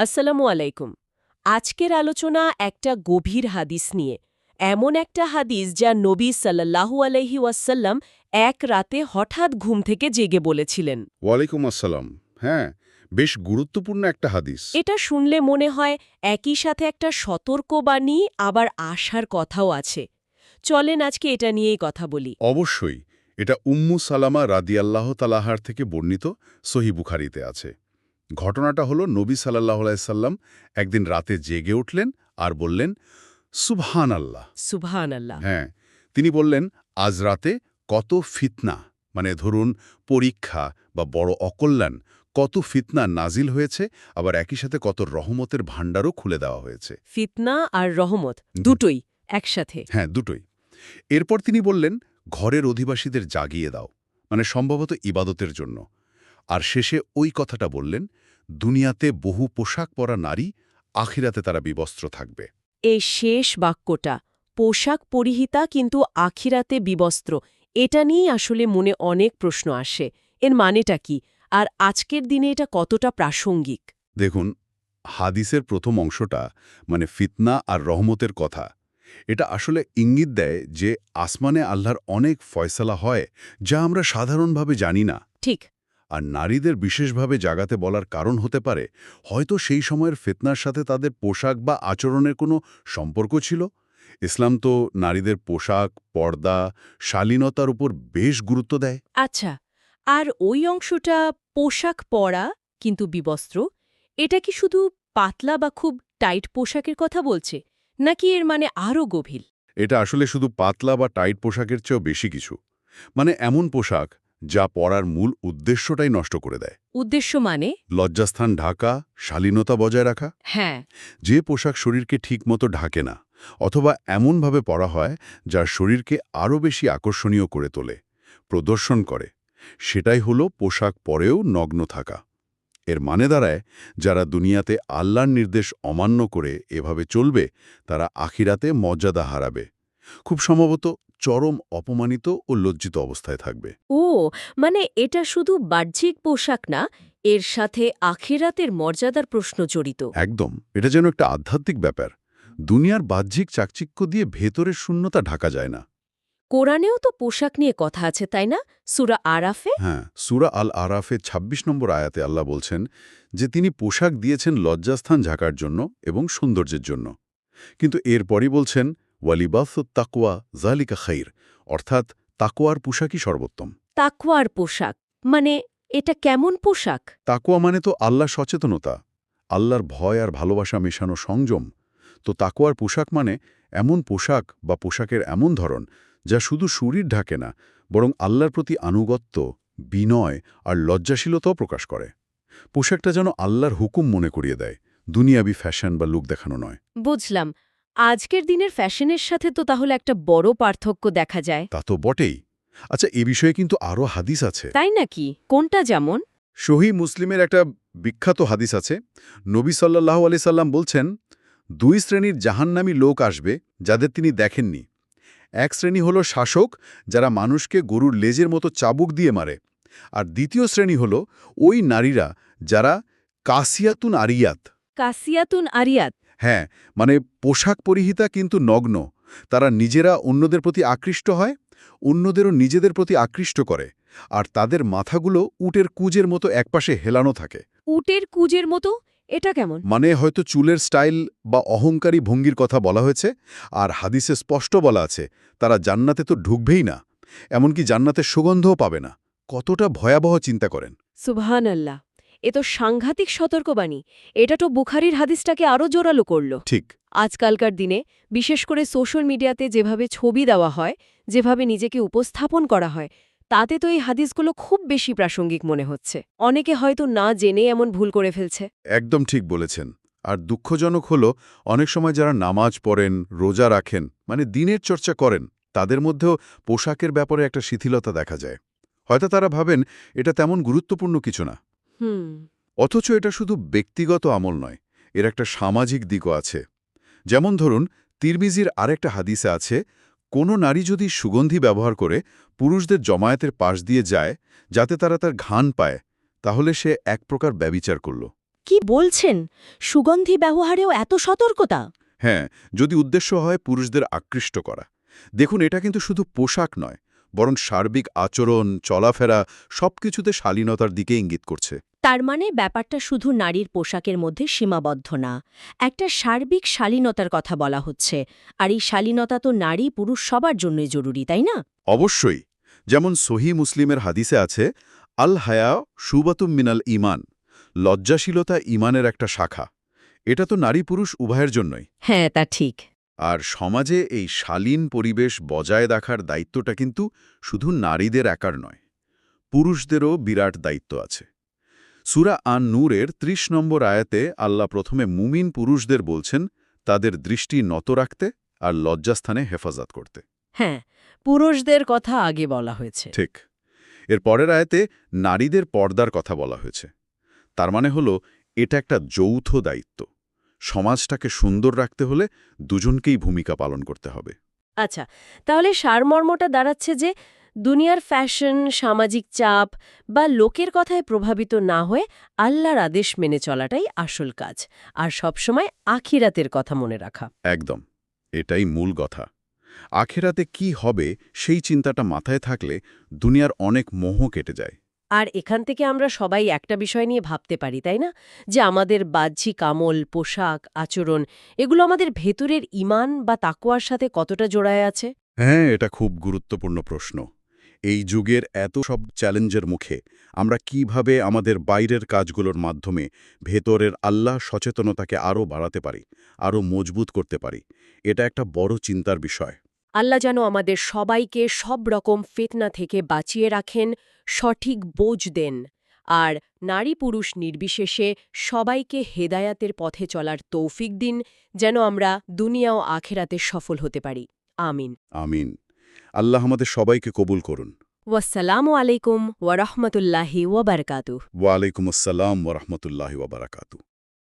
আসসালামু আলাইকুম। আজকের আলোচনা একটা গভীর হাদিস নিয়ে। এমন একটা হাদিস যা নবী সাল্লাল্লাহু আলাইহি ওয়াসাল্লাম এক রাতে হঠাৎ ঘুম থেকে জেগে বলেছিলেন। ওয়ালাইকুম আসসালাম। হ্যাঁ বেশ গুরুত্বপূর্ণ একটা হাদিস। এটা শুনলে মনে হয় একই সাথে একটা সতর্কবাণী আবার আশার কথাও আছে। চলেন আজকে এটা নিয়েই কথা বলি। অবশ্যই এটা উম্মু সালামা রাদিয়াল্লাহ তালাহার থেকে বর্ণিত সহি বুখারিতে আছে। ঘটনাটা হলো নবী সাল্লাহ সাল্লাম একদিন রাতে জেগে উঠলেন আর বললেন সুবহান আল্লাহ সুবহান আল্লাহ হ্যাঁ তিনি বললেন আজ রাতে কত ফিতনা মানে ধরুন পরীক্ষা বা বড় অকল্যাণ কত ফিতনা নাজিল হয়েছে আবার একই সাথে কত রহমতের ভাণ্ডারও খুলে দেওয়া হয়েছে। ফিতনা আর রহমত দুটোই একসাথে। হ্যাঁ দুটোই। এরপর তিনি বললেন ঘরের অধিবাসীদের জাগিয়ে দাও মানে সম্ভবত ইবাদতের জন্য। আর শেষে ওই কথাটা বললেন দুনিয়াতে বহু পোশাক পরা নারী আখিরাতে তারা বিবস্ত্র থাকবে। এই শেষ বাক্যটা পোশাক পরিহিতা কিন্তু আখিরাতে বিবস্ত্র এটা নিয়েই আসলে মনে অনেক প্রশ্ন আসে। এর মানেটা কি? আর আজকের দিনে এটা কতটা প্রাসঙ্গিক? দেখুন হাদিসের প্রথম অংশটা মানে ফিতনা আর রহমতের কথা। এটা আসলে ইঙ্গিত দেয় যে আসমানে আল্লাহর অনেক ফয়সালা হয় যা আমরা সাধারণভাবে জানি না। ঠিক। আর নারীদের বিশেষভাবে জাগাতে বলার কারণ হতে পারে হয়তো সেই সময়ের ফিতনার সাথে তাদের পোশাক বা আচরণের কোনো সম্পর্ক ছিল? ইসলাম তো নারীদের পোশাক পর্দা শালীনতার উপর বেশ গুরুত্ব দেয়। আচ্ছা আর ওই অংশটা পোশাক পরা কিন্তু বিবস্ত্র এটা কি শুধু পাতলা বা খুব টাইট পোশাকের কথা বলছে নাকি এর মানে আরও গভীর? এটা আসলে শুধু পাতলা বা টাইট পোশাকের চেয়েও বেশি কিছু। মানে এমন পোশাক যা পরার মূল উদ্দেশ্যটাই নষ্ট করে দেয়। উদ্দেশ্য মানে? লজ্জাস্থান ঢাকা শালীনতা বজায় রাখা? হ্যাঁ। যে পোশাক শরীরকে ঠিকমতো ঢাকে না অথবা এমনভাবে পরা হয় যা শরীরকে আরও বেশি আকর্ষণীয় করে তোলে প্রদর্শন করে সেটাই হলো পোশাক পরেও নগ্ন থাকা। এর মানে দাঁড়ায় যারা দুনিয়াতে আল্লাহর নির্দেশ অমান্য করে এভাবে চলবে তারা আখিরাতে মর্যাদা হারাবে। খুব সম্ভবত চরম অপমানিত ও লজ্জিত অবস্থায় থাকবে। ও মানে এটা শুধু বাহ্যিক পোশাক না এর সাথে আখিরাতের মর্যাদার প্রশ্ন জড়িত। একদম এটা যেন একটা আধ্যাত্মিক ব্যাপার। দুনিয়ার বাহ্যিক চাকচিক্য দিয়ে ভেতরের শূন্যতা ঢাকা যায় না। কোরআনেও তো পোশাক নিয়ে কথা আছে তাই না? সুরা আরাফে? হ্যাঁ সুরা আল আরাফে ২৬ নম্বর আয়াতে আল্লাহ বলছেন যে তিনি পোশাক দিয়েছেন লজ্জাস্থান ঝাঁকার জন্য এবং সৌন্দর্যের জন্য। কিন্তু এরপরই বলছেন ওয়ালিবাস তাকুয়া জালিকা খাইর অর্থাৎ তাকুয়ার পোশাকই সর্বোত্তম। তাকওয়ার পোশাক মানে এটা কেমন পোশাক? তাকুয়া মানে তো আল্লাহ সচেতনতা আল্লাহর ভয় আর ভালোবাসা মেশানো সংযম। তো তাকুয়ার পোশাক মানে এমন পোশাক বা পোশাকের এমন ধরন যা শুধু শরীর ঢাকে না বরং আল্লাহর প্রতি আনুগত্য বিনয় আর লজ্জাশীলতাও প্রকাশ করে। পোশাকটা যেন আল্লাহর হুকুম মনে করিয়ে দেয় দুনিয়াবি ফ্যাশন বা লুক দেখানো নয়। বুঝলাম। আজকের দিনের ফ্যাশনের সাথে তো তাহলে একটা বড় পার্থক্য দেখা যায়। তা তো বটেই। আচ্ছা এ বিষয়ে কিন্তু আরও হাদিস আছে। তাই নাকি? কোনটা যেমন? সহি মুসলিমের একটা বিখ্যাত হাদিস আছে। নবী সাল্লাহ আলি সাল্লাম বলছেন দুই শ্রেণির জাহান্নামী লোক আসবে যাদের তিনি দেখেননি। এক শ্রেণি হলো শাসক যারা মানুষকে গরুর লেজের মতো চাবুক দিয়ে মারে। আর দ্বিতীয় শ্রেণি হলো ওই নারীরা যারা কাসিয়াতুন আরিয়াত। কাসিয়াতুন আরিয়াত। হ্যাঁ মানে পোশাক পরিহিতা কিন্তু নগ্ন। তারা নিজেরা অন্যদের প্রতি আকৃষ্ট হয় অন্যদেরও নিজেদের প্রতি আকৃষ্ট করে আর তাদের মাথাগুলো উটের কুজের মতো একপাশে হেলানো থাকে। উটের কুজের মতো? এটা কেমন? মানে হয়তো চুলের স্টাইল বা অহংকারী ভঙ্গির কথা বলা হয়েছে আর হাদিসে স্পষ্ট বলা আছে তারা জান্নাতে তো ঢুকবেই না এমনকি জান্নাতের সুগন্ধও পাবে না। কতটা ভয়াবহ চিন্তা করেন। সুবহান আল্লাহ এ তো সাংঘাতিক সতর্কবাণী। এটা তো বুখারির হাদিসটাকে আরও জোরালো করল। ঠিক। আজকালকার দিনে বিশেষ করে সোশ্যাল মিডিয়াতে যেভাবে ছবি দেওয়া হয় যেভাবে নিজেকে উপস্থাপন করা হয় তাতে তো এই হাদিসগুলো খুব বেশি প্রাসঙ্গিক মনে হচ্ছে। অনেকে হয়তো না জেনে এমন ভুল করে ফেলছে। একদম ঠিক বলেছেন। আর দুঃখজনক হল অনেক সময় যারা নামাজ পড়েন রোজা রাখেন মানে দিনের চর্চা করেন তাদের মধ্যেও পোশাকের ব্যাপারে একটা শিথিলতা দেখা যায়। হয়তো তারা ভাবেন এটা তেমন গুরুত্বপূর্ণ কিছু না। অথচ এটা শুধু ব্যক্তিগত আমল নয় এর একটা সামাজিক দিকও আছে। যেমন ধরুন তিরমিজির আরেকটা হাদিসে আছে কোনো নারী যদি সুগন্ধি ব্যবহার করে পুরুষদের জমায়েতের পাশ দিয়ে যায় যাতে তারা তার ঘান পায় তাহলে সে এক প্রকার ব্যবিচার করল। কি বলছেন? সুগন্ধি ব্যবহারেও এত সতর্কতা? হ্যাঁ যদি উদ্দেশ্য হয় পুরুষদের আকৃষ্ট করা। দেখুন এটা কিন্তু শুধু পোশাক নয় বরং সার্বিক আচরণ চলাফেরা সবকিছুতে শালীনতার দিকে ইঙ্গিত করছে। তার মানে ব্যাপারটা শুধু নারীর পোশাকের মধ্যে সীমাবদ্ধ না একটা সার্বিক শালীনতার কথা বলা হচ্ছে আর এই শালীনতা তো নারী পুরুষ সবার জন্যই জরুরি তাই না? অবশ্যই। যেমন সহি মুসলিমের হাদিসে আছে আল হায়া সুবাতুম মিনাল ইমান লজ্জাশীলতা ইমানের একটা শাখা। এটা তো নারী পুরুষ উভয়ের জন্যই। হ্যাঁ তা ঠিক। আর সমাজে এই শালীন পরিবেশ বজায় রাখার দায়িত্বটা কিন্তু শুধু নারীদের একার নয় পুরুষদেরও বিরাট দায়িত্ব আছে। সুরা আন নূরের ৩০ নম্বর আয়াতে আল্লাহ প্রথমে মুমিন পুরুষদের বলছেন তাদের দৃষ্টি নত রাখতে আর লজ্জাস্থানে হেফাজত করতে। হ্যাঁ পুরুষদের কথা আগে বলা হয়েছে। ঠিক। এর পরের আয়াতে নারীদের পর্দার কথা বলা হয়েছে। তার মানে হলো এটা একটা যৌথ দায়িত্ব। সমাজটাকে সুন্দর রাখতে হলে দুজনকেই ভূমিকা পালন করতে হবে। আচ্ছা তাহলে সারমর্মটা দাঁড়াচ্ছে যে দুনিয়ার ফ্যাশন সামাজিক চাপ বা লোকের কথায় প্রভাবিত না হয়ে আল্লাহর আদেশ মেনে চলাটাই আসল কাজ। আর সবসময় আখিরাতের কথা মনে রাখা। একদম এটাই মূল কথা। আখেরাতে কি হবে সেই চিন্তাটা মাথায় থাকলে দুনিয়ার অনেক মোহ কেটে যায়। আর এখান থেকে আমরা সবাই একটা বিষয় নিয়ে ভাবতে পারি তাই না? যে আমাদের বাহ্যিক আমল পোশাক আচরণ এগুলো আমাদের ভেতরের ইমান বা তাকোয়ার সাথে কতটা জোড়ায় আছে? হ্যাঁ এটা খুব গুরুত্বপূর্ণ প্রশ্ন। এই যুগের এত সব চ্যালেঞ্জের মুখে আমরা কীভাবে আমাদের বাইরের কাজগুলোর মাধ্যমে ভেতরের আল্লাহ সচেতনতাকে আরও বাড়াতে পারি আরও মজবুত করতে পারি এটা একটা বড় চিন্তার বিষয়। আল্লাহ যেন আমাদের সবাইকে সব রকম ফিতনা থেকে বাঁচিয়ে রাখেন সঠিক বোঝ দেন আর নারী পুরুষ নির্বিশেষে সবাইকে হেদায়াতের পথে চলার তৌফিক দিন যেন আমরা দুনিয়া ও আখেরাতে সফল হতে পারি। আমিন। আমিন। আল্লাহ আমাদের সবাইকে কবুল করুন। ওয়াসালামু আলাইকুম ওয়ারহমতুল্লাহি ওয়াবারকাতুহ ওয়ালাইকুম আসসালাম ওরহমতুল্লাহ ওবরাকাতু